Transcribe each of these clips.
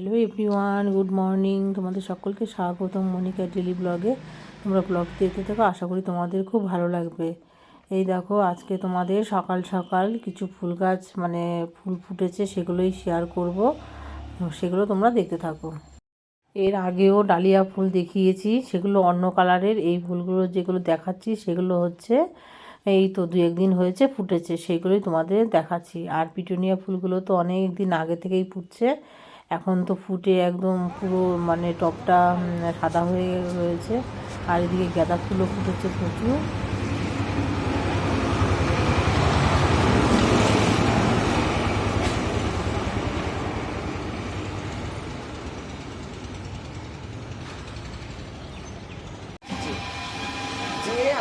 Hello everyone, good morning. তোমাদের সকলকে স্বাগতম মনিকা ডেলি ব্লগে। তোমরা ব্লগ দেখতে থাকো, আশা করি তোমাদের খুব ভালো লাগবে। এই দেখো, আজকে তোমাদের সকাল সকাল কিছু ফুল গাছ মানে ফুল ফুটেছে, সেগুলোই শেয়ার করব। সেগুলো তোমরা দেখতে থাকো। এর আগেও ডালিয়া ফুল দেখিয়েছি, সেগুলো অন্য কালারের। এই ফুলগুলো যেগুলো দেখাচ্ছি, সেগুলো হচ্ছে, এই তো দু একদিন হয়েছে ফুটেছে, সেগুলোই তোমাদের দেখাচ্ছি। আর পিটুনিয়া ফুলগুলো তো অনেক দিন আগে থেকেই ফুটছে। এখন তো ফুটে একদম পুরো মানে টপটা সাদা হয়ে রয়েছে। আর এদিকে গাঁদা ফুলও ফুটেছে প্রচুর।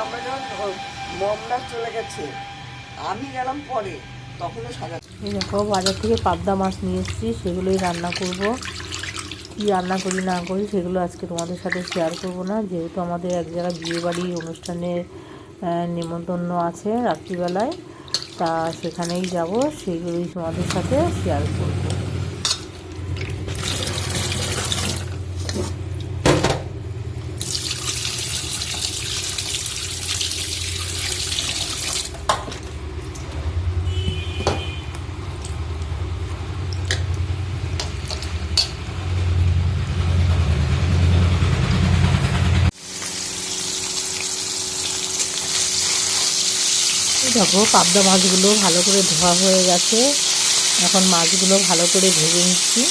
আমরা যখন মমরা চলে গেছে, আমি গেলাম পরে, তখনও সাজা এই দেখো, বাজার থেকে পাবদা মাছ নিয়ে এসেছি, সেগুলোই রান্না করব। কি রান্না করি না করি, সেগুলো আজকে তোমাদের সাথে শেয়ার করব না। যেহেতু আমাদের এক জায়গায় বিয়েবাড়ি অনুষ্ঠানের নিমন্ত্রণ আছে রাত্রিবেলায়, তা সেখানেই যাব, সেগুলোই তোমাদের সাথে শেয়ার করব। দেখো পাবদা মাছগুলো ভালো করে ধোয়া হয়ে গেছে। এখন মাছগুলো ভালো করে ভেজে নিচ্ছি।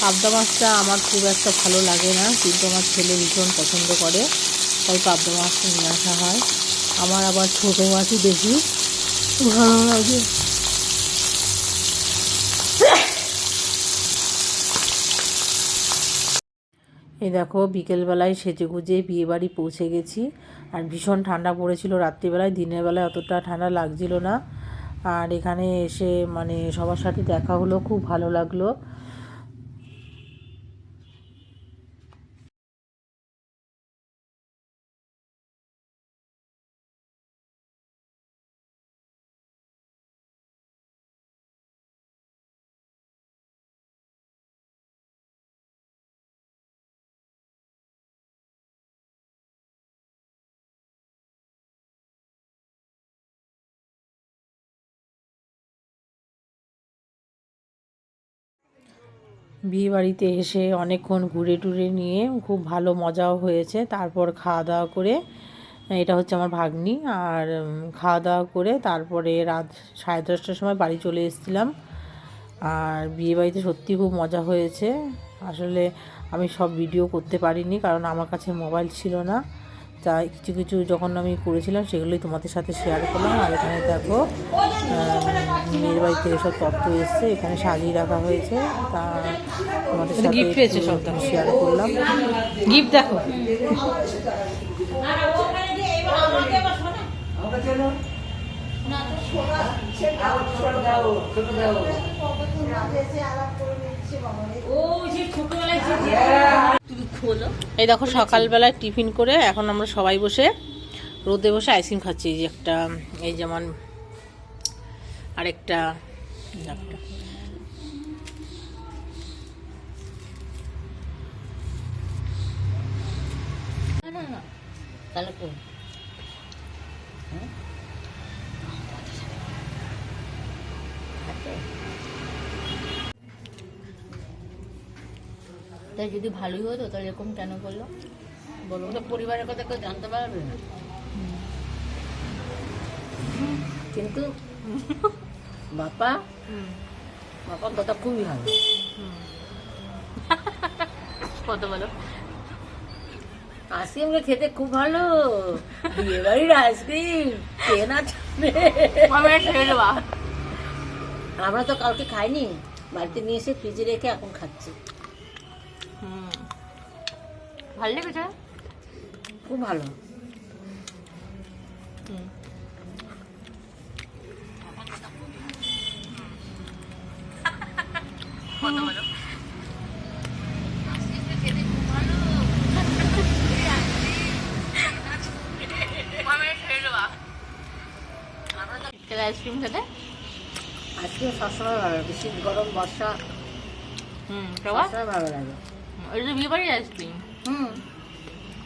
পাবদা মাছটা আমার খুব একটা ভালো লাগে না, কিন্তু আমার ছেলে ভীষণ পছন্দ করে, তাই পাবদা মাছটা নিয়ে আসা হয়। আমার আবার ছোটো মাছই বেশি ভালো লাগে। এই দেখো, বিকেলবেলায় সেজেগুজে বিয়েবাড়ি পৌঁছে গেছি। আর ভীষণ ঠান্ডা পড়েছিল রাত্রিবেলায়, দিনের বেলায় অতটা ঠান্ডা লাগছিল না। আর এখানে এসে মানে সবার সাথে দেখা হলো, খুব ভালো লাগল। বিয়ে বাড়িতে এসে অনেকক্ষণ ঘুরে টুরে নিয়ে খুব ভালো মজাও হয়েছে। তারপর খাওয়া দাওয়া করে, এটা হচ্ছে আমার ভাগ্নি। আর খাওয়া দাওয়া করে তারপরে রাত সাড়ে দশটার সময় বাড়ি চলে এসেছিলাম। আর বিয়ে বাড়িতে সত্যি খুব মজা হয়েছে। আসলে আমি সব ভিডিও করতে পারিনি কারণ আমার কাছে মোবাইল ছিল না। তাই কিছু কিছু যখন আমি করেছিলাম সেগুলোই তোমাদের সাথে শেয়ার করলাম। আর এখানে দেখো মেয়ের বাড়ি থেকে সব তত্ত্ব এসছে এখানে সাজিয়ে রাখা হয়েছে। তা তোমাদের সাথে gift পেয়েছে সব শেয়ার করলাম। গিফট দেখো। এই দেখো সকালবেলায় টিফিন করে এখন আমরা সবাই বসে রোদে বসে আইসক্রিম খাচ্ছি। এই যে একটা এই যেমন আরেকটা একটা তাহলে তাই যদি ভালোই হতো তাহলে এরকম কেন করল? বলো তো পরিবারের কথা কেউ জানতে পারবে না। কিন্তু বাপা বাপার কথা খুবই ভালো। কত বলো? আইসক্রিমটা খেতে খুব ভালো। বিয়ে বাড়ির আইসক্রিম কে না জানে? আমরা তো কাউকে খাইনি। বাড়িতে নিয়ে এসে ফ্রিজে রেখে এখন খাচ্ছি। ভালো লেগেছে খুব ভালো আইসক্রিম খেতে আইসক্রিম সবসময় ভালো লাগে শীত গরম বর্ষা হুম সবসময় ভালো লাগে এটা তো বিয়ে বাড়ির আইসক্রিম হুম।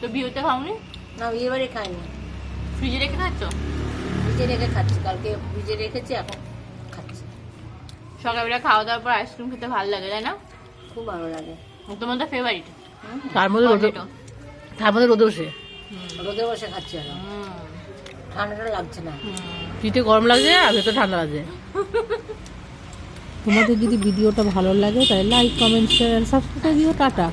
তো বিয়েতে খাওনি? না বিয়ে বাড়ি খাইনি। ফ্রিজে রেখে খাচ্ছ? ফ্রিজে রেখে খাচ্ছি কালকে ফ্রিজে রেখেছি এখন খাচ্ছি। সকালবেলা খাওয়া দাওয়ার পর আইসক্রিম খেতে ভালো লাগে তাই না? খুব ভালো লাগে। তোমার তো ফেভারিট তার মধ্যে রোদে তার মধ্যে রোদে বসে। রোদে বসে খাচ্ছি এখন। ঠান্ডাটা লাগছে না। শীতে গরম লাগছে আর ভেতরে ঠান্ডা লাগছে। তোমাদের যদি ভিডিওটা ভালো লাগে তাহলে লাইক কমেন্ট শেয়ার সাবস্ক্রাইব দিও টাটা।